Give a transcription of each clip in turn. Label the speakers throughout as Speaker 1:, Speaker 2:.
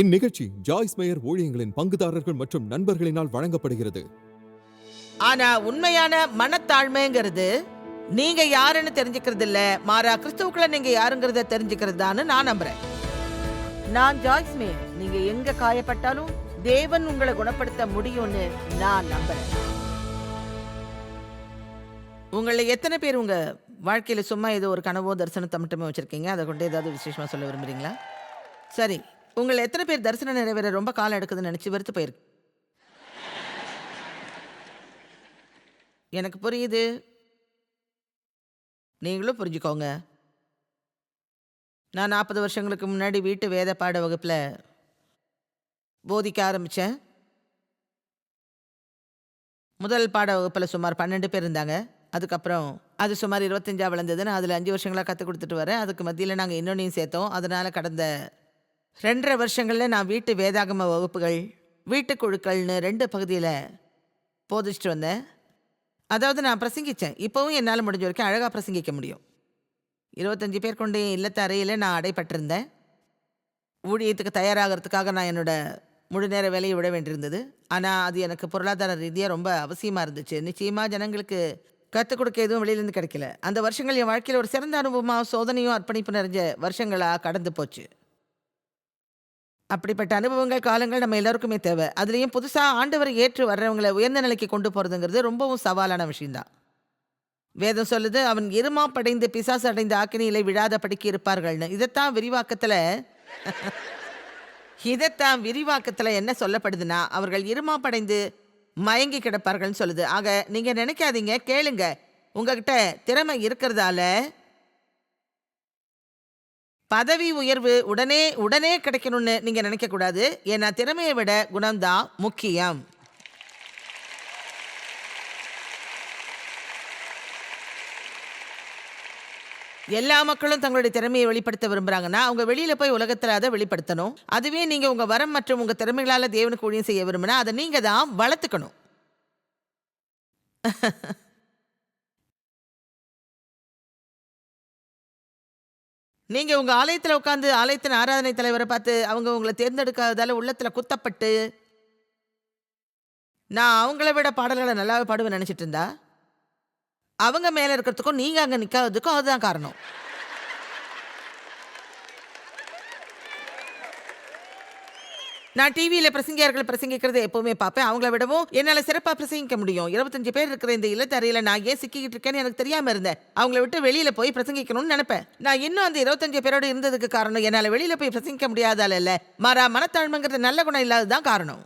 Speaker 1: இந்நிகழ்ச்சி Joyce mayor ஊழியங்களின் பங்குதாரர்கள் மற்றும் நண்பர்களினால் வழங்கப்படுகிறது
Speaker 2: ஆனா உண்மையான மனத்தாழ்மைங்கிறது நீங்க யாருன்னு தெரிஞ்சுக்கிறது இல்ல மாறா கிறிஸ்துவுக்குள்ள நீங்க யாருங்கிறத தெரிஞ்சுக்கிறது தான் நான் நம்புறேன் நான் ஜாய்ஸ் மேயர் நீங்க எங்க காயப்பட்டாலும் தேவன் உங்களை குணப்படுத்த முடியும்னு நான் நம்புறேன் உங்களை எத்தனை பேர் உங்க வாழ்க்கையில சும்மா ஏதோ ஒரு கனவோ தரிசனத்தை மட்டுமே வச்சிருக்கீங்க அதை கொண்டு ஏதாவது விசேஷமா சொல்ல விரும்புறீங்களா சரி உங்களை எத்தனை பேர் தரிசனம் நிறைவேற ரொம்ப காலம் எடுக்குதுன்னு நினச்சி வருத்து போயிருக்கு எனக்கு புரியுது நீங்களும் புரிஞ்சுக்கோங்க நான் நாற்பது வருஷங்களுக்கு முன்னாடி வீட்டு வேத பாட வகுப்பில் போதிக்க ஆரம்பித்தேன் முதல் பாட வகுப்பில் சுமார் பன்னெண்டு பேர் இருந்தாங்க அதுக்கப்புறம் அது சுமார் இருபத்தஞ்சா வளர்ந்ததுன்னு அதில் அஞ்சு வருஷங்களாக கற்றுக் கொடுத்துட்டு வரேன் அதுக்கு மத்தியில் நாங்கள் இன்னொன்றையும் சேர்த்தோம் அதனால் கடந்த ரெண்டரை வருஷங்களில் நான் வீட்டு வேதாகம வகுப்புகள் வீட்டு குழுக்கள்னு ரெண்டு பகுதியில் போதிச்சுட்டு வந்தேன் அதாவது நான் பிரசங்கித்தேன் இப்போவும் என்னால் முடிஞ்ச வரைக்கும் அழகாக பிரசங்கிக்க முடியும் இருபத்தஞ்சி பேர் கொண்டு இல்லத்த அறையில் நான் அடைப்பட்டிருந்தேன் ஊழியத்துக்கு தயாராகிறதுக்காக நான் என்னோடய முழு நேர வேலையை விட வேண்டியிருந்தது ஆனால் அது எனக்கு பொருளாதார ரீதியாக ரொம்ப அவசியமாக இருந்துச்சு நிச்சயமாக ஜனங்களுக்கு கற்றுக் கொடுக்க எதுவும் வெளியிலேருந்து கிடைக்கல அந்த வருஷங்கள் என் வாழ்க்கையில் ஒரு சிறந்த அனுபவமாக சோதனையும் அர்ப்பணிப்பு நிறைஞ்ச வருஷங்களாக கடந்து போச்சு அப்படிப்பட்ட அனுபவங்கள் காலங்கள் நம்ம எல்லாருக்குமே தேவை அதுலேயும் புதுசாக ஆண்டவரை ஏற்று வர்றவங்களை உயர்ந்த நிலைக்கு கொண்டு போகிறதுங்கிறது ரொம்பவும் சவாலான விஷயந்தான் வேதம் சொல்லுது அவன் இருமா படைந்து பிசாசு அடைந்த ஆக்கினியிலே விழாத படிக்க இருப்பார்கள்னு இதைத்தான் விரிவாக்கத்தில் இதைத்தான் விரிவாக்கத்தில் என்ன சொல்லப்படுதுன்னா அவர்கள் இருமா படைந்து மயங்கி கிடப்பார்கள்னு சொல்லுது ஆக நீங்கள் நினைக்காதீங்க கேளுங்க உங்ககிட்ட திறமை இருக்கிறதால பதவி உயர்வு உடனே உடனே கிடைக்கணும்னு நீங்கள் நினைக்கக்கூடாது ஏன்னா திறமையை விட குணம்தான் முக்கியம் எல்லா மக்களும் தங்களுடைய திறமையை வெளிப்படுத்த விரும்புகிறாங்கன்னா அவங்க வெளியில் போய் உலகத்தில் அதை வெளிப்படுத்தணும் அதுவே நீங்கள் உங்கள் வரம் மற்றும் உங்கள் திறமைகளால் தேவனுக்கு ஊழியம் செய்ய விரும்புனா அதை நீங்கள் தான் வளர்த்துக்கணும் நீங்கள் உங்கள் ஆலயத்தில் உட்காந்து ஆலயத்தின் ஆராதனை தலைவரை பார்த்து அவங்க உங்களை தேர்ந்தெடுக்காததால் உள்ளத்தில் குத்தப்பட்டு நான் அவங்கள விட பாடல்களை நல்லாவே பாடுவேன் நினச்சிட்டு இருந்தா அவங்க மேலே இருக்கிறதுக்கும் நீங்கள் அங்கே நிற்காததுக்கும் அதுதான் காரணம் நான் டிவியில் பிரசங்கியார்கள் பிரசங்கிக்கிறது எப்பவுமே பார்ப்பேன் அவங்கள விடவும் என்னால் சிறப்பாக பிரசங்கிக்க முடியும் இருபத்தஞ்சு பேர் இருக்கிற இந்த இல்லத்தறையில் நான் ஏன் சிக்கிக்கிட்டு இருக்கேன்னு எனக்கு தெரியாமல் இருந்தேன் அவங்கள விட்டு வெளியில் போய் பிரசங்கிக்கணும்னு நினைப்பேன் நான் இன்னும் அந்த இருபத்தஞ்சு பேரோடு இருந்ததுக்கு காரணம் என்னால் வெளியில் போய் பிரசங்கிக்க முடியாதால இல்ல மாறா மனத்தாழ்மைங்கிறது நல்ல குணம் இல்லாததான் காரணம்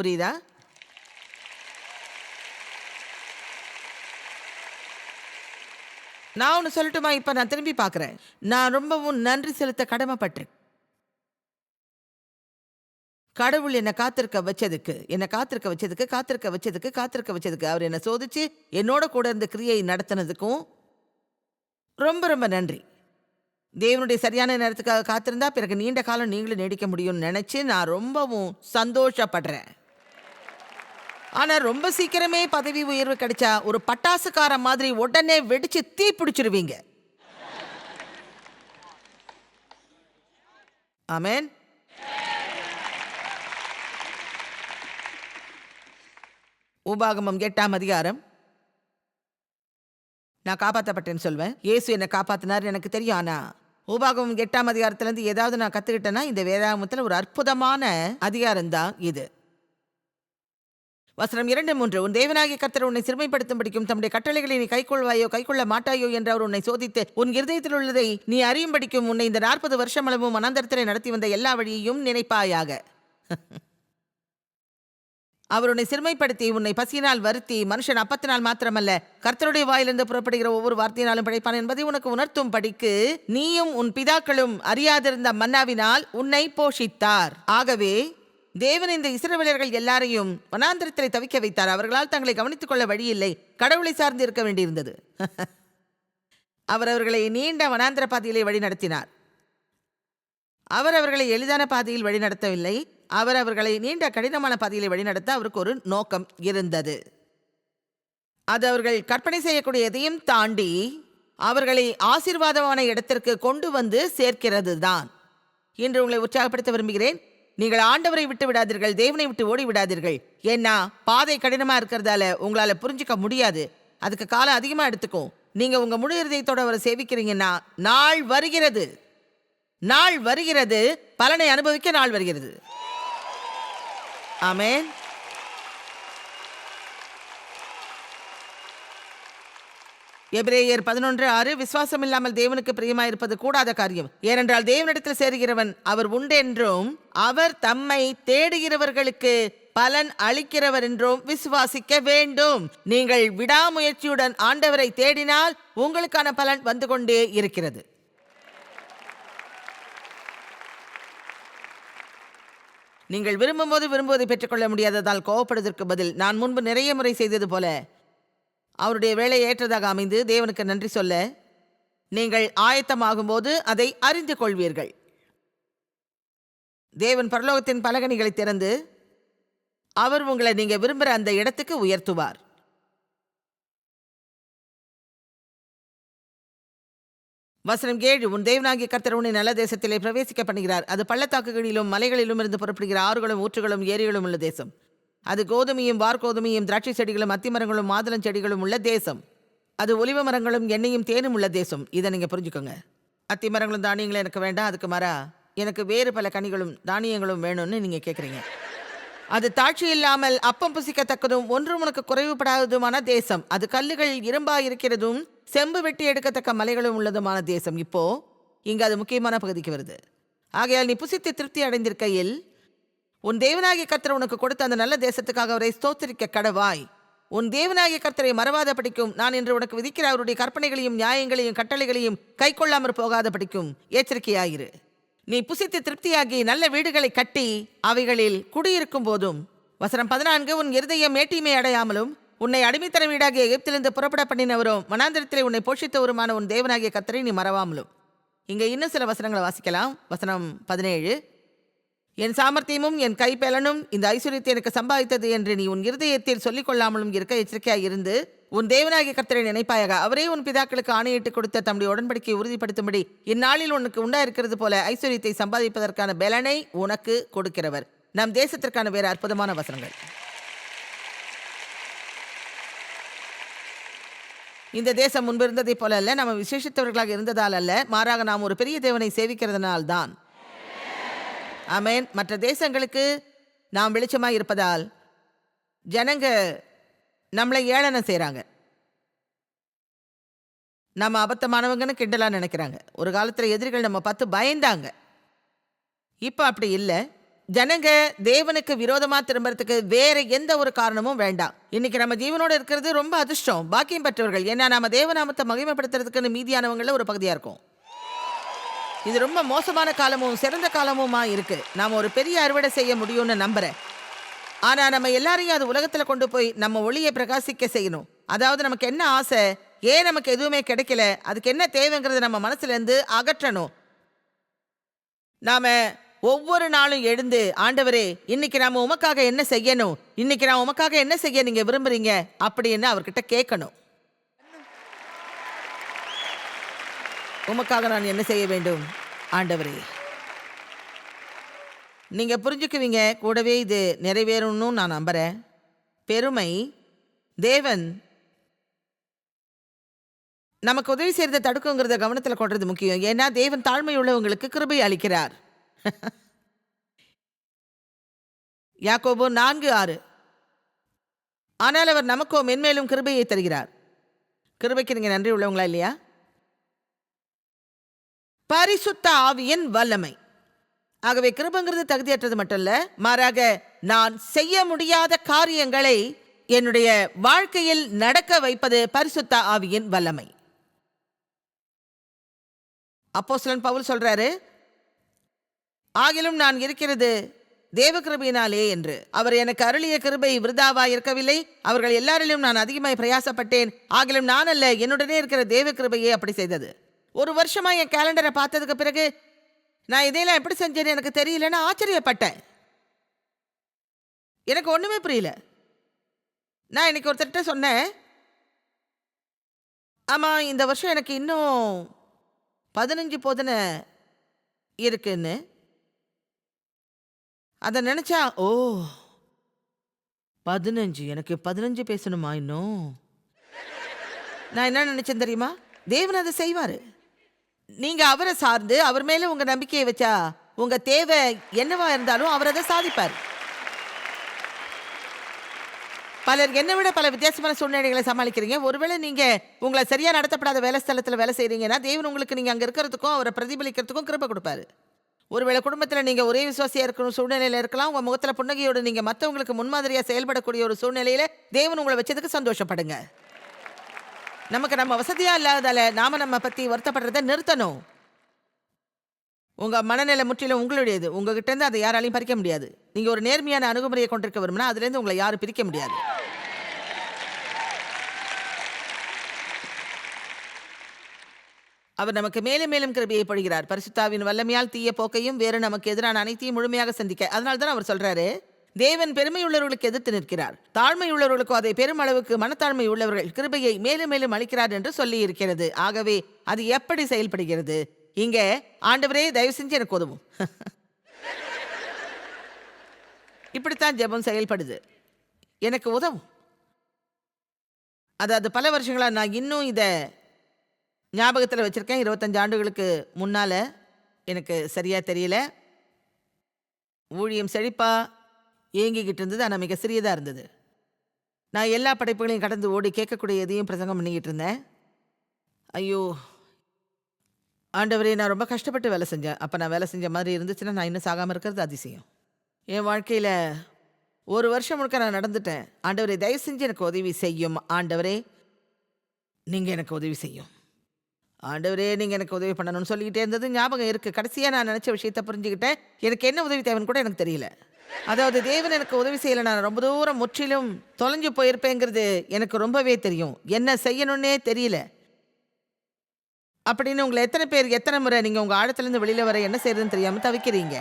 Speaker 2: புரியுதா நான் ஒன்று சொல்லட்டுமா இப்போ நான் திரும்பி பார்க்குறேன் நான் ரொம்பவும் நன்றி செலுத்த கடமைப்பட்டிருக்கேன் கடவுள் என்னை காத்திருக்க வச்சதுக்கு என்னை காத்திருக்க வச்சதுக்கு காத்திருக்க வச்சதுக்கு காத்திருக்க வச்சதுக்கு அவர் என்னை சோதிச்சு என்னோட கூட இருந்த கிரியை நடத்தினதுக்கும் ரொம்ப ரொம்ப நன்றி தேவனுடைய சரியான நேரத்துக்காக காத்திருந்தா பிறகு நீண்ட காலம் நீங்களும் நீடிக்க முடியும்னு நினச்சி நான் ரொம்பவும் சந்தோஷப்படுறேன் ஆனால் ரொம்ப சீக்கிரமே பதவி உயர்வு கிடைச்சா ஒரு பட்டாசுக்கார மாதிரி உடனே வெடிச்சு தீ பிடிச்சிருவீங்க ஆமேன் உபாகமம் எட்டாம் அதிகாரம் நான் காப்பாற்றப்பட்டேன்னு சொல்வேன் இயேசு என்னை காப்பாற்றினார் எனக்கு தெரியும் ஆனா உபாகமம் எட்டாம் அதிகாரத்திலேருந்து ஏதாவது நான் கற்றுக்கிட்டேன்னா இந்த வேதாகமத்தில் ஒரு அற்புதமான அதிகாரம்தான் இது வசனம் இரண்டு மூன்று உன் தேவனாகிய கர்த்தர் உன்னை சிறுமைப்படுத்தும் படிக்கும் தம்முடைய கட்டளைகளை நீ கைக்கொள்வாயோ கைக்கொள்ள மாட்டாயோ என்று அவர் உன்னை சோதித்து உன் இருதயத்தில் உள்ளதை நீ அறியும் படிக்கும் உன்னை இந்த நாற்பது வருஷம் அளவும் மனாந்தரத்தில் நடத்தி வந்த எல்லா வழியையும் நினைப்பாயாக அவர் உன்னை சிறுமைப்படுத்தி உன்னை பசியினால் வருத்தி மனுஷன் அப்பத்தினால் மாத்திரமல்ல கர்த்தருடைய வாயிலிருந்து புறப்படுகிற ஒவ்வொரு வார்த்தையினாலும் படைப்பான் என்பதை உனக்கு உணர்த்தும் படிக்கு நீயும் உன் பிதாக்களும் அறியாதிருந்த மன்னாவினால் உன்னை போஷித்தார் ஆகவே தேவன் இந்த இஸ்ரவேலர்கள் எல்லாரையும் வனாந்திரத்தில் தவிக்க வைத்தார் அவர்களால் தங்களை கவனித்துக் கொள்ள வழியில்லை கடவுளை சார்ந்து இருக்க வேண்டியிருந்தது அவர் அவர்களை நீண்ட வனாந்திர பாதையிலே வழி நடத்தினார் அவர் அவர்களை எளிதான பாதையில் வழி நடத்தவில்லை அவர் அவர்களை நீண்ட கடினமான பதிலை வழிநடத்த அவருக்கு ஒரு நோக்கம் இருந்தது அது அவர்கள் கற்பனை செய்யக்கூடியதையும் தாண்டி அவர்களை ஆசீர்வாதமான இடத்திற்கு கொண்டு வந்து சேர்க்கிறது தான் இன்று உங்களை உற்சாகப்படுத்த விரும்புகிறேன் நீங்கள் ஆண்டவரை விட்டு விடாதீர்கள் தேவனை விட்டு ஓடி விடாதீர்கள் ஏன்னா பாதை கடினமாக இருக்கிறதால உங்களால் புரிஞ்சுக்க முடியாது அதுக்கு காலம் அதிகமாக எடுத்துக்கும் நீங்கள் உங்கள் முழு இருதயத்தோடு அவரை சேவிக்கிறீங்கன்னா நாள் வருகிறது நாள் வருகிறது பலனை அனுபவிக்க நாள் வருகிறது Amén. எபிரேயர் பதினொன்று ஆறு விசுவாசம் இல்லாமல் தேவனுக்கு இருப்பது கூடாத காரியம் ஏனென்றால் தேவனிடத்தில் சேருகிறவன் அவர் உண்டு என்றும் அவர் தம்மை தேடுகிறவர்களுக்கு பலன் அளிக்கிறவர் என்றும் விசுவாசிக்க வேண்டும் நீங்கள் விடாமுயற்சியுடன் ஆண்டவரை தேடினால் உங்களுக்கான பலன் வந்து கொண்டே இருக்கிறது நீங்கள் விரும்பும் போது விரும்புவதை பெற்றுக்கொள்ள முடியாததால் கோவப்படுவதற்கு பதில் நான் முன்பு நிறைய முறை செய்தது போல அவருடைய வேலை ஏற்றதாக அமைந்து தேவனுக்கு நன்றி சொல்ல நீங்கள் ஆயத்தமாகும்போது அதை அறிந்து கொள்வீர்கள் தேவன் பரலோகத்தின் பலகணிகளை திறந்து அவர் உங்களை நீங்கள் விரும்புகிற அந்த இடத்துக்கு உயர்த்துவார் வசனம் ஏழு உன் தேவனாகிய கர்த்தர் உன்னை நல்ல தேசத்திலே பிரவேசிக்க பண்ணுகிறார் அது பள்ளத்தாக்குகளிலும் மலைகளிலும் இருந்து புறப்படுகிற ஆறுகளும் ஊற்றுகளும் ஏரிகளும் உள்ள தேசம் அது கோதுமையும் வார்கோதுமையும் திராட்சை செடிகளும் அத்தி மரங்களும் மாதுளம் செடிகளும் உள்ள தேசம் அது ஒலிவ மரங்களும் எண்ணெயும் தேனும் உள்ள தேசம் இதை நீங்கள் புரிஞ்சுக்கோங்க அத்தி மரங்களும் தானியங்களும் எனக்கு வேண்டாம் அதுக்கு மாறா எனக்கு வேறு பல கனிகளும் தானியங்களும் வேணும்னு நீங்கள் கேட்குறீங்க அது தாட்சி இல்லாமல் அப்பம் புசிக்கத்தக்கதும் ஒன்று உனக்கு குறைவுபடாததுமான தேசம் அது கல்லுகள் இரும்பாக இருக்கிறதும் செம்பு வெட்டி எடுக்கத்தக்க மலைகளும் உள்ளதுமான தேசம் இப்போ இங்கு அது முக்கியமான பகுதிக்கு வருது ஆகையால் நீ புசித்து திருப்தி அடைந்திருக்கையில் உன் தேவனாகிய கர்த்தர் உனக்கு கொடுத்த அந்த நல்ல தேசத்துக்காக அவரை ஸ்தோத்தரிக்க கடவாய் உன் தேவனாகிய கர்த்தரை மறவாத படிக்கும் நான் இன்று உனக்கு விதிக்கிற அவருடைய கற்பனைகளையும் நியாயங்களையும் கட்டளைகளையும் கை கொள்ளாமற் போகாத படிக்கும் எச்சரிக்கையாயிரு நீ புசித்து திருப்தியாகி நல்ல வீடுகளை கட்டி அவைகளில் குடியிருக்கும் போதும் வசனம் பதினான்கு உன் இருதயம் மேட்டிமை அடையாமலும் உன்னை வீடாகிய எகிப்திலிருந்து புறப்பட பண்ணினவரும் மனாந்திரத்திலே உன்னை போஷித்தவருமான உன் தேவனாகிய கத்தரை நீ மறவாமலும் இங்கே இன்னும் சில வசனங்களை வாசிக்கலாம் வசனம் பதினேழு என் சாமர்த்தியமும் என் கைப்பலனும் இந்த ஐஸ்வர்யத்தை எனக்கு சம்பாதித்தது என்று நீ உன் இருதயத்தில் சொல்லிக் கொள்ளாமலும் இருக்க எச்சரிக்கையாக இருந்து உன் தேவனாகிய கர்த்தரை நினைப்பாயாக அவரே உன் பிதாக்களுக்கு ஆணையிட்டு கொடுத்த தம்முடைய உடன்படிக்கை உறுதிப்படுத்தும்படி இந்நாளில் உனக்கு உண்டாயிருக்கிறது போல ஐஸ்வர்யத்தை சம்பாதிப்பதற்கான பலனை உனக்கு கொடுக்கிறவர் நம் தேசத்திற்கான வேறு அற்புதமான வசனங்கள் இந்த தேசம் முன்பு இருந்ததைப் போல அல்ல நம்ம விசேஷித்தவர்களாக இருந்ததால் அல்ல மாறாக நாம் ஒரு பெரிய தேவனை சேவிக்கிறதுனால் தான் ஆமேன் மற்ற தேசங்களுக்கு நாம் வெளிச்சமாக இருப்பதால் ஜனங்க நம்மளை ஏளனம் செய்கிறாங்க நம்ம அபத்தமானவங்கன்னு கிண்டலாக நினைக்கிறாங்க ஒரு காலத்தில் எதிரிகள் நம்ம பார்த்து பயந்தாங்க இப்போ அப்படி இல்லை ஜனங்க தேவனுக்கு விரோதமா திரும்புறதுக்கு வேற எந்த ஒரு காரணமும் வேண்டாம் இன்னைக்கு நம்ம ஜீவனோட இருக்கிறது ரொம்ப அதிர்ஷ்டம் பாக்கியம் பெற்றவர்கள் ஏன்னா நம்ம தேவநாமத்தை மகிமைப்படுத்துறதுக்குன்னு மீதியானவங்கள ஒரு பகுதியா இருக்கும் இது ரொம்ப மோசமான காலமும் சிறந்த காலமுமா இருக்கு நாம ஒரு பெரிய அறுவடை செய்ய முடியும்னு நம்புறேன் ஆனா நம்ம எல்லாரையும் அது உலகத்துல கொண்டு போய் நம்ம ஒளியை பிரகாசிக்க செய்யணும் அதாவது நமக்கு என்ன ஆசை ஏன் நமக்கு எதுவுமே கிடைக்கல அதுக்கு என்ன தேவைங்கிறத நம்ம மனசுல இருந்து அகற்றணும் நாம ஒவ்வொரு நாளும் எழுந்து ஆண்டவரே இன்னைக்கு நாம உமக்காக என்ன செய்யணும் இன்னைக்கு நான் உமக்காக என்ன செய்ய நீங்க விரும்புறீங்க அப்படின்னு அவர்கிட்ட கேட்கணும் உமக்காக நான் என்ன செய்ய வேண்டும் ஆண்டவரே நீங்க புரிஞ்சுக்குவீங்க கூடவே இது நிறைவேறும்னு நான் நம்புறேன் பெருமை தேவன் நமக்கு உதவி செய்யறதை தடுக்குங்கிறத கவனத்தில் கொள்றது முக்கியம் ஏன்னா தேவன் தாழ்மை உள்ளவங்களுக்கு கிருபை அளிக்கிறார் யாக்கோபு நான்கு ஆறு ஆனால் அவர் நமக்கோ மென்மேலும் கிருபையை தருகிறார் கிருபைக்கு நீங்கள் நன்றி உள்ளவங்களா இல்லையா பரிசுத்த ஆவியின் வல்லமை ஆகவே கிருபங்கிறது தகுதியற்றது இல்ல மாறாக நான் செய்ய முடியாத காரியங்களை என்னுடைய வாழ்க்கையில் நடக்க வைப்பது பரிசுத்த ஆவியின் வல்லமை அப்போ பவுல் சொல்றாரு ஆகிலும் நான் இருக்கிறது தேவ என்று அவர் எனக்கு அருளிய கிருபை விருதாவா இருக்கவில்லை அவர்கள் எல்லாரிலும் நான் அதிகமாய் பிரயாசப்பட்டேன் ஆகிலும் நான் அல்ல என்னுடனே இருக்கிற தேவ கிருபையே அப்படி செய்தது ஒரு வருஷமா என் கேலண்டரை பார்த்ததுக்கு பிறகு நான் இதையெல்லாம் எப்படி செஞ்சேன்னு எனக்கு தெரியலன்னு ஆச்சரியப்பட்டேன் எனக்கு ஒன்றுமே புரியல நான் இன்னைக்கு ஒருத்தர்கிட்ட சொன்னேன் ஆமாம் இந்த வருஷம் எனக்கு இன்னும் பதினஞ்சு போதனை இருக்குன்னு அதை நினச்சா ஓ பதினஞ்சு எனக்கு பதினஞ்சு பேசணுமா இன்னும் நான் என்ன நினச்சேன் தெரியுமா தேவன் அதை செய்வார் நீங்கள் அவரை சார்ந்து அவர் மேலே உங்கள் நம்பிக்கையை வச்சா உங்கள் தேவை என்னவா இருந்தாலும் அவர் அதை சாதிப்பார் பலர் என்னை விட பல வித்தியாசமான சூழ்நிலைகளை சமாளிக்கிறீங்க ஒருவேளை நீங்கள் உங்களை சரியாக நடத்தப்படாத வேலை ஸ்தலத்தில் வேலை செய்கிறீங்கன்னா தேவன் உங்களுக்கு நீங்கள் அங்கே இருக்கிறதுக்கும் அவரை பிரதிபலிக்கிறதுக்கும் கிருப்பை கொடுப்பாரு ஒருவேளை குடும்பத்தில் நீங்கள் ஒரே விசுவாசியாக இருக்கிற சூழ்நிலையில் இருக்கலாம் உங்கள் முகத்தில் புன்னகையோடு நீங்கள் மற்றவங்களுக்கு முன்மாதிரியாக செயல்படக்கூடிய ஒரு சூழ்நிலையில் தேவன் உங்களை வச்சதுக்கு சந்தோஷப்படுங்க நமக்கு நம்ம வசதியாக இல்லாதால நாம் நம்ம பற்றி வருத்தப்படுறதை நிறுத்தணும் உங்கள் மனநிலை முற்றிலும் உங்களுடையது உங்ககிட்டேருந்து அதை யாராலையும் பறிக்க முடியாது நீங்கள் ஒரு நேர்மையான அணுகுமுறையை கொண்டிருக்க விரும்பினா அதுலேருந்து உங்களை யாரும் பிரிக்க முடியாது அவர் நமக்கு மேலும் மேலும் கிருபியை பொழிகிறார் பரிசுத்தாவின் வல்லமையால் தீய போக்கையும் வேறு நமக்கு எதிரான அனைத்தையும் முழுமையாக சந்திக்க அதனால் தான் அவர் சொல்றாரு தேவன் பெருமையுள்ளவர்களுக்கு எதிர்த்து நிற்கிறார் தாழ்மையுள்ளவர்களுக்கோ அதை பெருமளவுக்கு மனத்தாழ்மை உள்ளவர்கள் கிருபையை மேலும் மேலும் அளிக்கிறார் என்று சொல்லி இருக்கிறது ஆகவே அது எப்படி செயல்படுகிறது இங்கே ஆண்டவரே தயவு செஞ்சு எனக்கு உதவும் இப்படித்தான் ஜெபம் செயல்படுது எனக்கு உதவும் அதாவது பல வருஷங்களாக நான் இன்னும் இதை ஞாபகத்தில் வச்சுருக்கேன் இருபத்தஞ்சு ஆண்டுகளுக்கு முன்னால் எனக்கு சரியாக தெரியல ஊழியம் செழிப்பாக ஏங்கிக்கிட்டு இருந்தது ஆனால் மிக சிறியதாக இருந்தது நான் எல்லா படைப்புகளையும் கடந்து ஓடி கேட்கக்கூடிய எதையும் பிரசங்கம் பண்ணிக்கிட்டு இருந்தேன் ஐயோ ஆண்டவரே நான் ரொம்ப கஷ்டப்பட்டு வேலை செஞ்சேன் அப்போ நான் வேலை செஞ்ச மாதிரி இருந்துச்சுன்னா நான் இன்னும் சாகாமல் இருக்கிறது அதிசயம் என் வாழ்க்கையில் ஒரு வருஷம் முழுக்க நான் நடந்துட்டேன் ஆண்டவரே தயவு செஞ்சு எனக்கு உதவி செய்யும் ஆண்டவரே நீங்கள் எனக்கு உதவி செய்யும் ஆண்டவரே நீங்கள் எனக்கு உதவி பண்ணணும்னு சொல்லிக்கிட்டே இருந்தது ஞாபகம் இருக்குது கடைசியாக நான் நினச்ச விஷயத்த புரிஞ்சுக்கிட்டேன் எனக்கு என்ன உதவி தேவைன்னு கூட எனக்கு தெரியல அதாவது தேவன் எனக்கு உதவி செய்யலை நான் ரொம்ப தூரம் முற்றிலும் தொலைஞ்சு போயிருப்பேங்கிறது எனக்கு ரொம்பவே தெரியும் என்ன செய்யணும்னே தெரியல அப்படின்னு உங்களை எத்தனை பேர் எத்தனை முறை நீங்கள் உங்கள் ஆழத்துலேருந்து வெளியில் வர என்ன செய்யறதுன்னு தெரியாமல் தவிக்கிறீங்க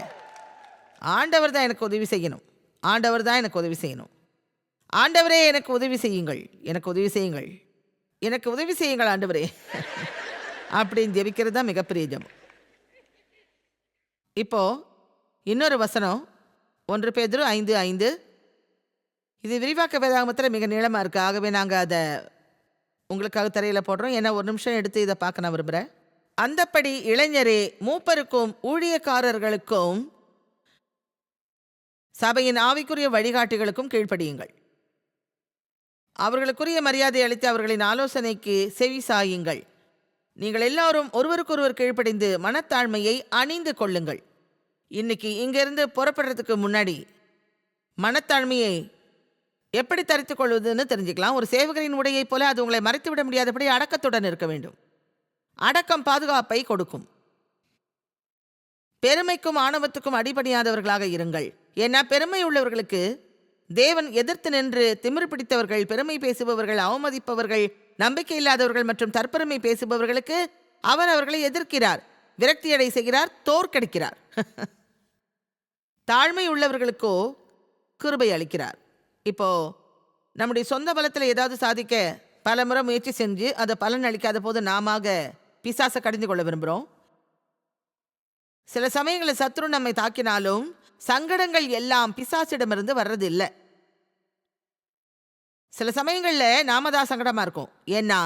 Speaker 2: ஆண்டவர் தான் எனக்கு உதவி செய்யணும் ஆண்டவர் தான் எனக்கு உதவி செய்யணும் ஆண்டவரே எனக்கு உதவி செய்யுங்கள் எனக்கு உதவி செய்யுங்கள் எனக்கு உதவி செய்யுங்கள் ஆண்டவரே அப்படின்னு ஜெபிக்கிறது தான் மிகப்பெரிய ஜபம் இப்போ இன்னொரு வசனம் ஒன்று பேதரு ஐந்து ஐந்து இது விரிவாக்க வேதாகமத்தில் மிக நீளமாக இருக்குது ஆகவே நாங்கள் அதை உங்களுக்காக தரையில் போடுறோம் ஏன்னா ஒரு நிமிஷம் எடுத்து இதை பார்க்க நான் விரும்புகிறேன் அந்தப்படி இளைஞரே மூப்பருக்கும் ஊழியக்காரர்களுக்கும் சபையின் ஆவிக்குரிய வழிகாட்டிகளுக்கும் கீழ்ப்படியுங்கள் அவர்களுக்குரிய மரியாதை அளித்து அவர்களின் ஆலோசனைக்கு செவி சாயுங்கள் நீங்கள் எல்லாரும் ஒருவருக்கொருவர் கீழ்ப்படைந்து மனத்தாழ்மையை அணிந்து கொள்ளுங்கள் இன்னைக்கு இங்கிருந்து புறப்படுறதுக்கு முன்னாடி மனத்தாழ்மையை எப்படி தரித்துக் கொள்வதுன்னு தெரிஞ்சுக்கலாம் ஒரு சேவகரின் உடையை போல அது உங்களை மறைத்துவிட முடியாதபடி அடக்கத்துடன் இருக்க வேண்டும் அடக்கம் பாதுகாப்பை கொடுக்கும் பெருமைக்கும் ஆணவத்துக்கும் அடிபடியாதவர்களாக இருங்கள் ஏன்னா பெருமை உள்ளவர்களுக்கு தேவன் எதிர்த்து நின்று திமிர் பிடித்தவர்கள் பெருமை பேசுபவர்கள் அவமதிப்பவர்கள் நம்பிக்கை இல்லாதவர்கள் மற்றும் தற்பெருமை பேசுபவர்களுக்கு அவர் அவர்களை எதிர்க்கிறார் விரக்தியடை செய்கிறார் தோற்கடிக்கிறார் தாழ்மை உள்ளவர்களுக்கோ கிருபை அளிக்கிறார் இப்போ நம்முடைய சொந்த பலத்தில் ஏதாவது சாதிக்க பல முறை முயற்சி செஞ்சு அதை பலன் அளிக்காத போது நாம பிசாசை கடிந்து கொள்ள விரும்புகிறோம் சில சமயங்களில் சத்ரு நம்மை தாக்கினாலும் சங்கடங்கள் எல்லாம் பிசாசிடமிருந்து வர்றதில்லை சில சமயங்களில் நாம தான் சங்கடமாக இருக்கும் ஏன்னா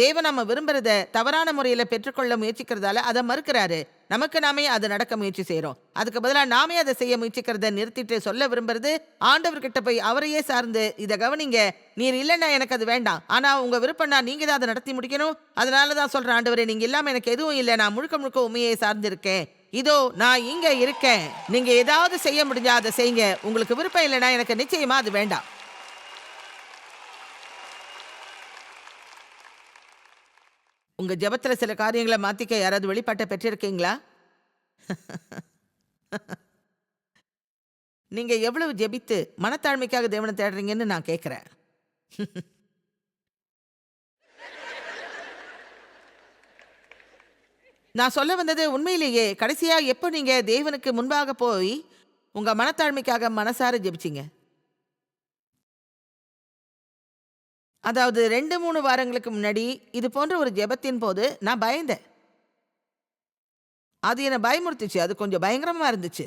Speaker 2: தேவன் நம்ம விரும்புகிறத தவறான முறையில் பெற்றுக்கொள்ள முயற்சிக்கிறதால அதை மறுக்கிறாரு நமக்கு நாமே அது நடக்க முயற்சி செய்கிறோம் அதுக்கு பதிலாக நாமே அதை செய்ய முயற்சிக்கிறத நிறுத்திட்டு சொல்ல விரும்புறது ஆண்டவர்கிட்ட போய் அவரையே சார்ந்து இதை கவனிங்க நீர் இல்லைன்னா எனக்கு அது வேண்டாம் ஆனால் உங்கள் விருப்பம்னா நீங்கள் தான் அதை நடத்தி முடிக்கணும் அதனால தான் சொல்கிறேன் ஆண்டவரே நீங்கள் இல்லாமல் எனக்கு எதுவும் இல்லை நான் முழுக்க முழுக்க உண்மையை சார்ந்திருக்கேன் இதோ நான் இங்கே இருக்கேன் நீங்கள் ஏதாவது செய்ய முடிஞ்சா அதை செய்யுங்க உங்களுக்கு விருப்பம் இல்லைன்னா எனக்கு நிச்சயமாக அது வேண்டாம் உங்கள் ஜபத்தில் சில காரியங்களை மாற்றிக்க யாராவது வெளிப்பாட்டை பெற்றிருக்கீங்களா நீங்கள் எவ்வளவு ஜெபித்து மனத்தாழ்மைக்காக தேவனை தேடுறீங்கன்னு நான் கேட்குறேன் நான் சொல்ல வந்தது உண்மையிலேயே கடைசியாக எப்போ நீங்கள் தேவனுக்கு முன்பாக போய் உங்கள் மனத்தாழ்மைக்காக மனசார ஜெபிச்சிங்க அதாவது ரெண்டு மூணு வாரங்களுக்கு முன்னாடி இது போன்ற ஒரு ஜெபத்தின் போது நான் பயந்தேன் அது என்னை பயமுறுத்துச்சு அது கொஞ்சம் பயங்கரமாக இருந்துச்சு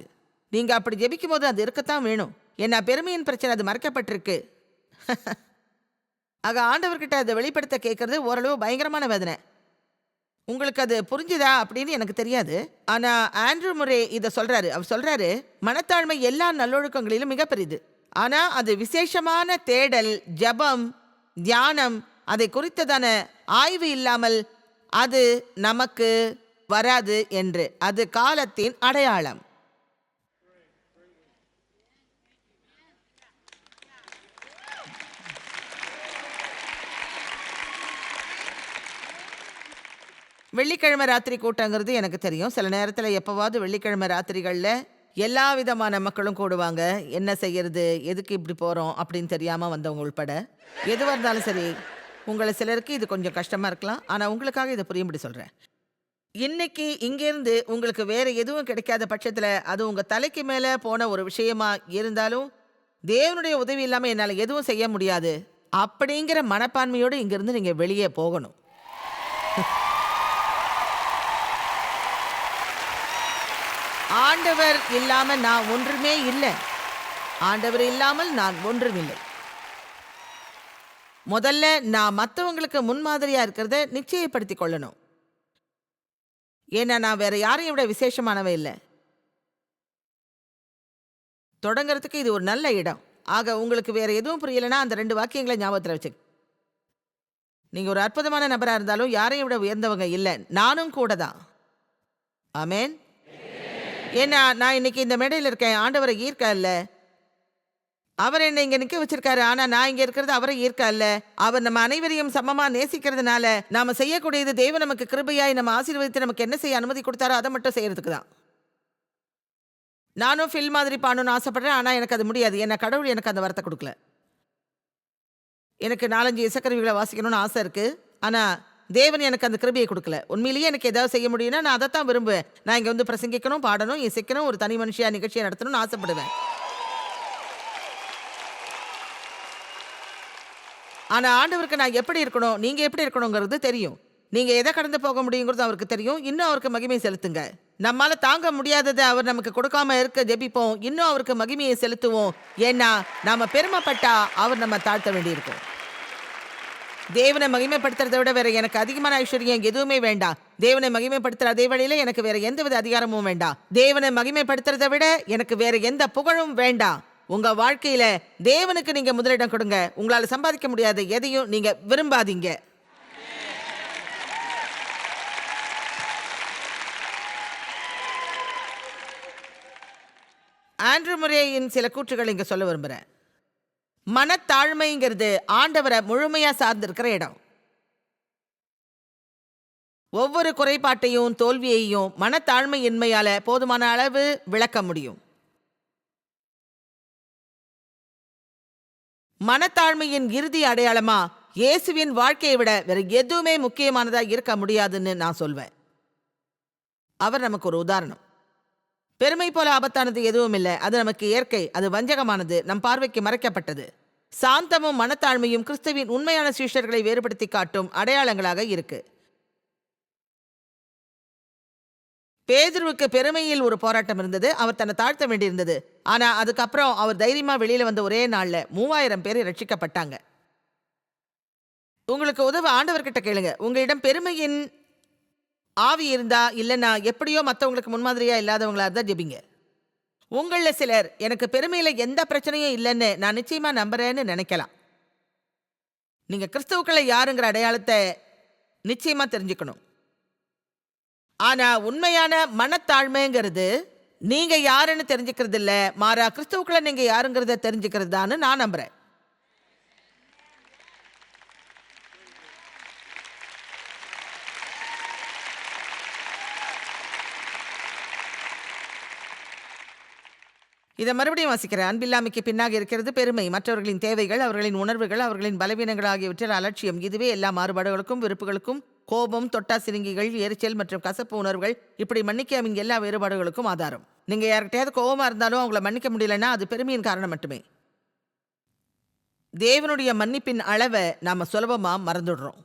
Speaker 2: நீங்கள் அப்படி ஜெபிக்கும் போது அது இருக்கத்தான் வேணும் என்ன பெருமையின் பிரச்சனை அது மறைக்கப்பட்டிருக்கு ஆக ஆண்டவர்கிட்ட அதை வெளிப்படுத்த கேட்கறது ஓரளவு பயங்கரமான வேதனை உங்களுக்கு அது புரிஞ்சுதா அப்படின்னு எனக்கு தெரியாது ஆனால் ஆண்ட்ரூ முறை இதை சொல்கிறாரு அவர் சொல்கிறாரு மனத்தாழ்மை எல்லா நல்லொழுக்கங்களிலும் மிகப்பெரியது ஆனால் அது விசேஷமான தேடல் ஜபம் தியானம் அதை குறித்ததான ஆய்வு இல்லாமல் அது நமக்கு வராது என்று அது காலத்தின் அடையாளம் வெள்ளிக்கிழமை ராத்திரி கூட்டங்கிறது எனக்கு தெரியும் சில நேரத்தில் எப்போவாவது வெள்ளிக்கிழமை ராத்திரிகளில் எல்லா விதமான மக்களும் கூடுவாங்க என்ன செய்யறது எதுக்கு இப்படி போகிறோம் அப்படின்னு தெரியாமல் வந்தவங்க உள்பட எதுவாக இருந்தாலும் சரி உங்களை சிலருக்கு இது கொஞ்சம் கஷ்டமாக இருக்கலாம் ஆனால் உங்களுக்காக இதை புரியும்படி சொல்கிறேன் இன்னைக்கு இங்கேருந்து உங்களுக்கு வேற எதுவும் கிடைக்காத பட்சத்தில் அது உங்கள் தலைக்கு மேலே போன ஒரு விஷயமா இருந்தாலும் தேவனுடைய உதவி இல்லாமல் என்னால் எதுவும் செய்ய முடியாது அப்படிங்கிற மனப்பான்மையோடு இங்கேருந்து நீங்கள் வெளியே போகணும் ஆண்டவர் இல்லாமல் நான் ஒன்றுமே இல்லை ஆண்டவர் இல்லாமல் நான் ஒன்றுமில்லை முதல்ல நான் மற்றவங்களுக்கு முன்மாதிரியாக இருக்கிறத நிச்சயப்படுத்தி கொள்ளணும் ஏன்னா நான் வேற யாரையும் விட விசேஷமானவ இல்லை தொடங்கிறதுக்கு இது ஒரு நல்ல இடம் ஆக உங்களுக்கு வேற எதுவும் புரியலைன்னா அந்த ரெண்டு வாக்கியங்களை ஞாபகத்தில் வச்சு நீங்கள் ஒரு அற்புதமான நபராக இருந்தாலும் யாரையும் விட உயர்ந்தவங்க இல்லை நானும் கூட தான் ஆமேன் ஏன்னா நான் இன்னைக்கு இந்த மேடையில் இருக்கேன் ஆண்டவரை ஈர்க்க இல்ல அவர் என்னை இங்க நிக்க வச்சிருக்காரு ஆனா நான் இங்க இருக்கிறது அவரை ஈர்க்க இல்ல அவர் நம்ம அனைவரையும் சமமா நேசிக்கிறதுனால நாம செய்யக்கூடியது தெய்வம் நமக்கு கிருபையாய் நம்ம ஆசீர்வதித்து நமக்கு என்ன செய்ய அனுமதி கொடுத்தாரோ அதை மட்டும் செய்யறதுக்கு தான் நானும் ஃபில் மாதிரி பாடணும்னு ஆசைப்படுறேன் ஆனால் எனக்கு அது முடியாது என்ன கடவுள் எனக்கு அந்த வரத்தை கொடுக்கல எனக்கு நாலஞ்சு இசக்கருவிகளை வாசிக்கணும்னு ஆசை இருக்குது ஆனால் தேவன் எனக்கு அந்த கிருபியை கொடுக்கல உண்மையிலேயே எனக்கு ஏதாவது செய்ய முடியும்னா நான் அதை தான் விரும்புவேன் நான் இங்கே வந்து பிரசங்கிக்கணும் பாடணும் இசைக்கணும் ஒரு தனி மனுஷியா நிகழ்ச்சியை நடத்தணும்னு ஆசைப்படுவேன் ஆனால் ஆண்டவருக்கு நான் எப்படி இருக்கணும் நீங்கள் எப்படி இருக்கணுங்கிறது தெரியும் நீங்கள் எதை கடந்து போக முடியுங்கிறது அவருக்கு தெரியும் இன்னும் அவருக்கு மகிமை செலுத்துங்க நம்மால் தாங்க முடியாததை அவர் நமக்கு கொடுக்காம இருக்க ஜெபிப்போம் இன்னும் அவருக்கு மகிமையை செலுத்துவோம் ஏன்னா நாம் பெருமைப்பட்டா அவர் நம்ம தாழ்த்த வேண்டியிருக்கோம் தேவனை மகிமைப்படுத்துறதை விட வேற எனக்கு அதிகமான ஐஸ்வர்யம் எதுவுமே வேண்டாம் தேவனை மகிமைப்படுத்துற அதே வழியில எனக்கு வேற வித அதிகாரமும் வேண்டாம் தேவனை மகிமைப்படுத்துறதை விட எனக்கு வேற எந்த புகழும் வேண்டாம் உங்க வாழ்க்கையில தேவனுக்கு நீங்க முதலிடம் கொடுங்க உங்களால சம்பாதிக்க முடியாத எதையும் நீங்க விரும்பாதீங்க ஆண்ட்ரு முறையின் சில கூற்றுகள் இங்க சொல்ல விரும்புறேன் மனத்தாழ்மைங்கிறது ஆண்டவரை முழுமையாக சார்ந்திருக்கிற இடம் ஒவ்வொரு குறைபாட்டையும் தோல்வியையும் மனத்தாழ்மையின்மையால் போதுமான அளவு விளக்க முடியும் மனத்தாழ்மையின் இறுதி அடையாளமா இயேசுவின் வாழ்க்கையை விட வேற எதுவுமே முக்கியமானதாக இருக்க முடியாதுன்னு நான் சொல்வேன் அவர் நமக்கு ஒரு உதாரணம் பெருமை போல ஆபத்தானது எதுவும் இல்லை அது நமக்கு இயற்கை அது வஞ்சகமானது நம் பார்வைக்கு மறைக்கப்பட்டது சாந்தமும் மனத்தாழ்மையும் கிறிஸ்துவின் உண்மையான சீஷர்களை வேறுபடுத்தி காட்டும் அடையாளங்களாக இருக்கு பேதுருவுக்கு பெருமையில் ஒரு போராட்டம் இருந்தது அவர் தன்னை தாழ்த்த வேண்டியிருந்தது ஆனா அதுக்கப்புறம் அவர் தைரியமா வெளியில வந்த ஒரே நாள்ல மூவாயிரம் பேர் ரட்சிக்கப்பட்டாங்க உங்களுக்கு உதவ ஆண்டவர்கிட்ட கேளுங்க உங்களிடம் பெருமையின் ஆவி இருந்தா இல்லைன்னா எப்படியோ மற்றவங்களுக்கு முன்மாதிரியா இல்லாதவங்களா இருந்தால் ஜெபிங்க உங்களில் சிலர் எனக்கு பெருமையில் எந்த பிரச்சனையும் இல்லைன்னு நான் நிச்சயமாக நம்புறேன்னு நினைக்கலாம் நீங்கள் கிறிஸ்தவுக்களை யாருங்கிற அடையாளத்தை நிச்சயமாக தெரிஞ்சுக்கணும் ஆனால் உண்மையான மனத்தாழ்மைங்கிறது நீங்கள் யாருன்னு தெரிஞ்சுக்கிறது இல்லை மாறா கிறிஸ்தவுக்களை நீங்கள் யாருங்கிறத தெரிஞ்சுக்கிறது தான் நான் நம்புறேன் இதை மறுபடியும் வாசிக்கிறேன் அன்பில்லாமைக்கு பின்னாக இருக்கிறது பெருமை மற்றவர்களின் தேவைகள் அவர்களின் உணர்வுகள் அவர்களின் பலவீனங்கள் ஆகியவற்றில் அலட்சியம் இதுவே எல்லா மாறுபாடுகளுக்கும் விருப்புகளுக்கும் கோபம் தொட்டா சிரிங்கிகள் எரிச்சல் மற்றும் கசப்பு உணர்வுகள் இப்படி மன்னிக்காமின் எல்லா வேறுபாடுகளுக்கும் ஆதாரம் நீங்கள் யார்கிட்டையாவது கோபமாக இருந்தாலும் அவங்கள மன்னிக்க முடியலன்னா அது பெருமையின் காரணம் மட்டுமே தேவனுடைய மன்னிப்பின் அளவை நாம் சுலபமாக மறந்துடுறோம்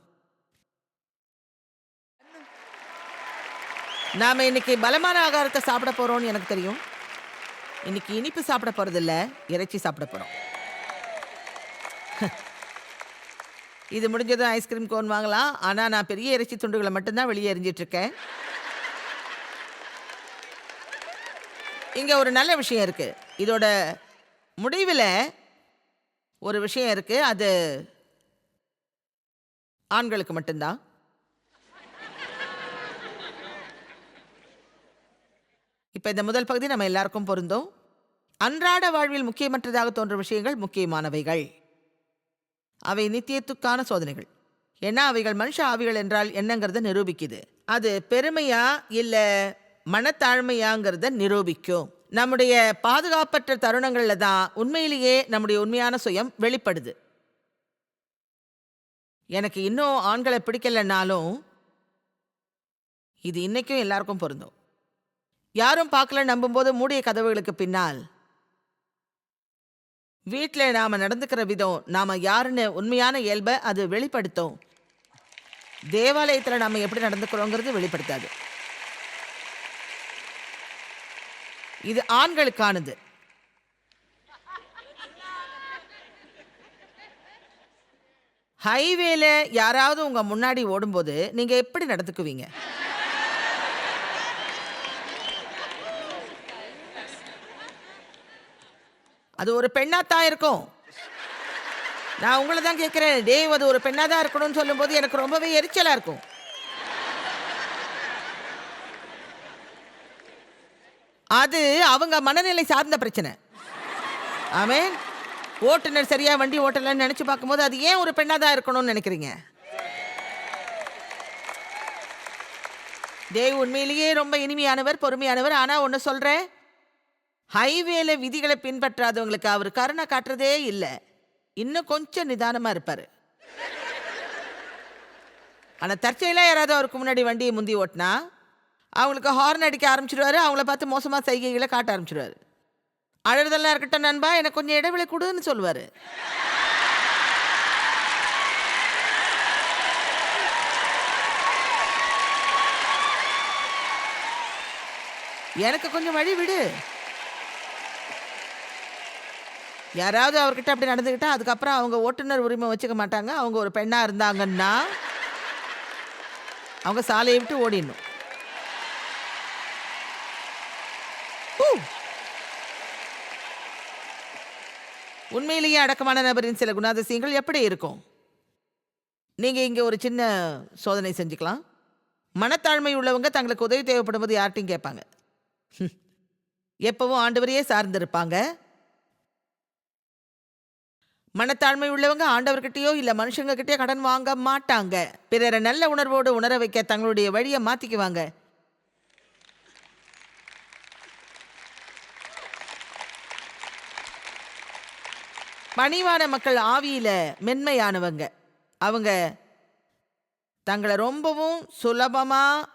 Speaker 2: நாம் இன்னைக்கு பலமான ஆகாரத்தை சாப்பிட போகிறோம்னு எனக்கு தெரியும் இன்னைக்கு இனிப்பு சாப்பிட போறது இல்ல இறைச்சி சாப்பிட போறோம் இது முடிஞ்சதும் ஐஸ்கிரீம் கோன் வாங்கலாம் ஆனா நான் பெரிய இறைச்சி துண்டுகளை மட்டும்தான் வெளியே எரிஞ்சிட்டு இருக்கேன் இங்க ஒரு நல்ல விஷயம் இருக்கு இதோட முடிவில் ஒரு விஷயம் இருக்கு அது ஆண்களுக்கு மட்டும்தான் இப்போ இந்த முதல் பகுதி நம்ம எல்லாருக்கும் பொருந்தும் அன்றாட வாழ்வில் முக்கியமற்றதாக தோன்றும் விஷயங்கள் முக்கியமானவைகள் அவை நித்தியத்துக்கான சோதனைகள் ஏன்னா அவைகள் மனுஷ ஆவிகள் என்றால் என்னங்கிறத நிரூபிக்குது அது பெருமையா இல்லை மனத்தாழ்மையாங்கிறத நிரூபிக்கும் நம்முடைய பாதுகாப்பற்ற தருணங்களில் தான் உண்மையிலேயே நம்முடைய உண்மையான சுயம் வெளிப்படுது எனக்கு இன்னும் ஆண்களை பிடிக்கலைன்னாலும் இது இன்றைக்கும் எல்லாருக்கும் பொருந்தும் யாரும் பார்க்கல நம்பும்போது மூடிய கதவுகளுக்கு பின்னால் வீட்டில் நாம் நடந்துக்கிற விதம் நாம் யாருன்னு உண்மையான இயல்பை அது வெளிப்படுத்தும் தேவாலயத்தில் நாம் எப்படி நடந்துக்கிறோங்கிறது வெளிப்படுத்தாது இது ஆண்களுக்கானது ஹைவேல யாராவது உங்கள் முன்னாடி ஓடும்போது நீங்கள் எப்படி நடந்துக்குவீங்க அது ஒரு பெண்ணாத்தான் இருக்கும் நான் உங்களை தான் கேட்குறேன் டேவ் அது ஒரு பெண்ணாக தான் இருக்கணும்னு சொல்லும்போது எனக்கு ரொம்பவே எரிச்சலாக இருக்கும் அது அவங்க மனநிலை சார்ந்த பிரச்சனை ஆமே ஓட்டுநர் சரியாக வண்டி ஓட்டலைன்னு நினச்சி பார்க்கும்போது அது ஏன் ஒரு பெண்ணாக தான் இருக்கணும்னு நினைக்கிறீங்க தேவ் உண்மையிலேயே ரொம்ப இனிமையானவர் பொறுமையானவர் ஆனால் ஒன்று சொல்கிறேன் ஹைவேல விதிகளை பின்பற்றாதவங்களுக்கு அவர் கருணை காட்டுறதே இல்லை இன்னும் கொஞ்சம் நிதானமாக இருப்பார் ஆனால் தற்செயலாக யாராவது அவருக்கு முன்னாடி வண்டியை முந்தி ஓட்டினா அவங்களுக்கு ஹார்ன் அடிக்க ஆரம்பிச்சிடுவார் அவங்கள பார்த்து மோசமாக சைகைகளை காட்ட ஆரம்பிச்சிடுவார் அழுறதெல்லாம் இருக்கட்டும் நண்பா எனக்கு கொஞ்சம் இடைவெளி கொடுன்னு சொல்லுவார் எனக்கு கொஞ்சம் வழி விடு யாராவது அவர்கிட்ட அப்படி நடந்துக்கிட்டா அதுக்கப்புறம் அவங்க ஓட்டுநர் உரிமை வச்சுக்க மாட்டாங்க அவங்க ஒரு பெண்ணாக இருந்தாங்கன்னா அவங்க சாலையை விட்டு ஓடிடணும் உண்மையிலேயே அடக்கமான நபரின் சில குணாதிசயங்கள் எப்படி இருக்கும் நீங்கள் இங்கே ஒரு சின்ன சோதனை செஞ்சுக்கலாம் மனத்தாழ்மை உள்ளவங்க தங்களுக்கு உதவி தேவைப்படும் போது யார்ட்டையும் கேட்பாங்க எப்பவும் வரையே சார்ந்திருப்பாங்க மனத்தாழ்மை உள்ளவங்க ஆண்டவர்கிட்டயோ இல்லை மனுஷங்ககிட்டயோ கடன் வாங்க மாட்டாங்க பிறரை நல்ல உணர்வோடு உணர வைக்க தங்களுடைய வழியை மாற்றிக்குவாங்க பணிவான மக்கள் ஆவியில் மென்மையானவங்க அவங்க தங்களை ரொம்பவும் சுலபமாக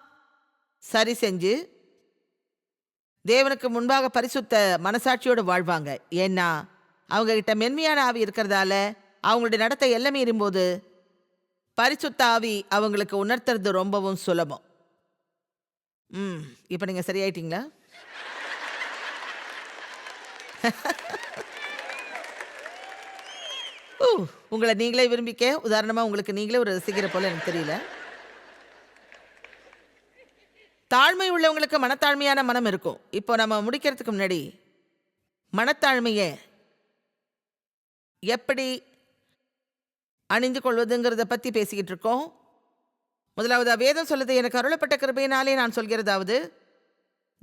Speaker 2: சரி செஞ்சு தேவனுக்கு முன்பாக பரிசுத்த மனசாட்சியோடு வாழ்வாங்க ஏன்னா அவங்க கிட்ட மென்மையான ஆவி இருக்கிறதால அவங்களுடைய நடத்தை எல்லாமே இரும்போது பரிசுத்த ஆவி அவங்களுக்கு உணர்த்துறது ரொம்பவும் சுலபம் ம் இப்போ நீங்கள் சரியாயிட்டீங்களா ஓ உங்களை நீங்களே விரும்பிக்க உதாரணமாக உங்களுக்கு நீங்களே ஒரு ரசிக்கிற போல் எனக்கு தெரியல தாழ்மை உள்ளவங்களுக்கு மனத்தாழ்மையான மனம் இருக்கும் இப்போ நம்ம முடிக்கிறதுக்கு முன்னாடி மனத்தாழ்மையை எப்படி அணிந்து கொள்வதுங்கிறத பற்றி பேசிக்கிட்டு இருக்கோம் முதலாவது வேதம் சொல்லுது எனக்கு அருளப்பட்ட கிருபையினாலே நான் சொல்கிறதாவது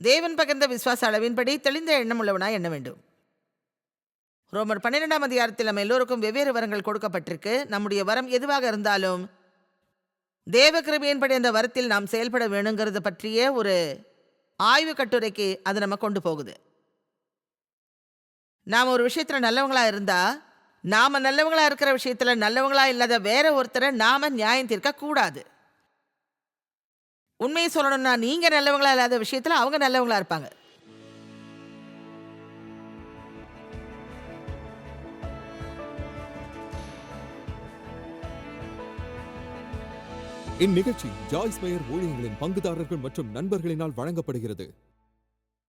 Speaker 2: தேவன் பகிர்ந்த விஸ்வாச அளவின்படி தெளிந்த எண்ணம் உள்ளவனாய் எண்ண வேண்டும் ரோமர் பன்னிரெண்டாம் அதிகாரத்தில் நம்ம எல்லோருக்கும் வெவ்வேறு வரங்கள் கொடுக்கப்பட்டிருக்கு நம்முடைய வரம் எதுவாக இருந்தாலும் தேவ கிருபையின்படி அந்த வரத்தில் நாம் செயல்பட வேணுங்கிறது பற்றிய ஒரு ஆய்வு கட்டுரைக்கு அது நம்ம கொண்டு போகுது நாம் ஒரு விஷயத்தில் நல்லவங்களாக இருந்தால் நாம் நல்லவங்களாக இருக்கிற விஷயத்தில் நல்லவங்களாக இல்லாத வேற ஒருத்தரை நாம் நியாயம் தீர்க்கக்கூடாது உண்மையை சொல்லணும்னா நீங்கள் நல்லவங்களாக இல்லாத விஷயத்தில் அவங்க நல்லவங்களாக இருப்பாங்க
Speaker 1: இந்நிகழ்ச்சி ஜாய்ஸ் மேயர் ஊழியர்களின் பங்குதாரர்கள் மற்றும் நண்பர்களினால் வழங்கப்படுகிறது